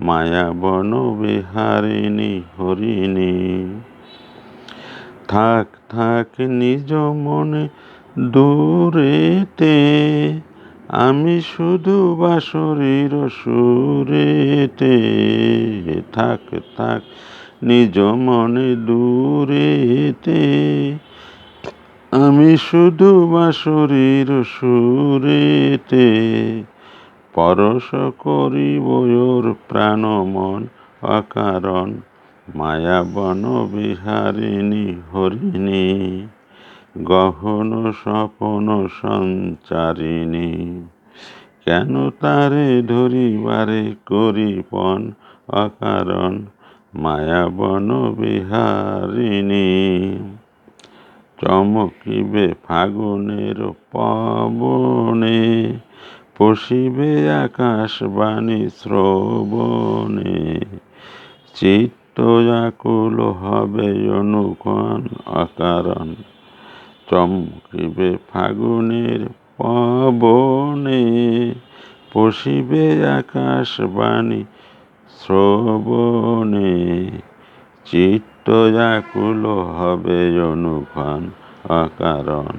মায়াবন বিহারিণী, হরিণী। থাক থাক নিজ মনে দূরেতে, আমি শুধু বাসরির সুরেতে। থাক থাক নিজ মনে দূরেতে, আমি শুধু বাসরির সুরেতে। পরশ করিব ওর প্রাণমন অকারণ। মায়াবন বিহারিণী, হরিণী, গহন স্বপন সঞ্চারিণী। কেন তারে ধরিবারে করিপন অকারণ? মায়াবন বিহারিণী, চমকিবে ফাগুনের পবনে পশিবে আকাশবাণী শ্রবণে, চিত্ত আকুল হবে অনুক্ষণ অকারণ চমকিবে ফাগুনের পবনে, পশিবে আকাশবাণী শ্রবণে, চিত্ত আকুল হবে অনুক্ষণ অকারণ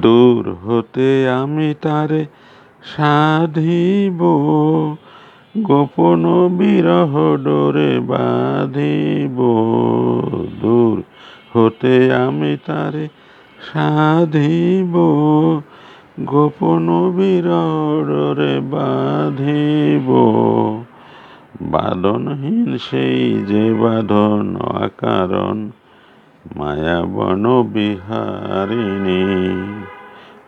দূর হতে আমি তারে সাধিব, গোপন বিরহ ডোরে বাঁধিব। দূর হতে আমি তারে সাধিব, গোপন বিরহ ডোরে বাঁধিব। বাদনহীন সেই যে বাঁধন, অকারণ, মায়াবন বিহারিণী।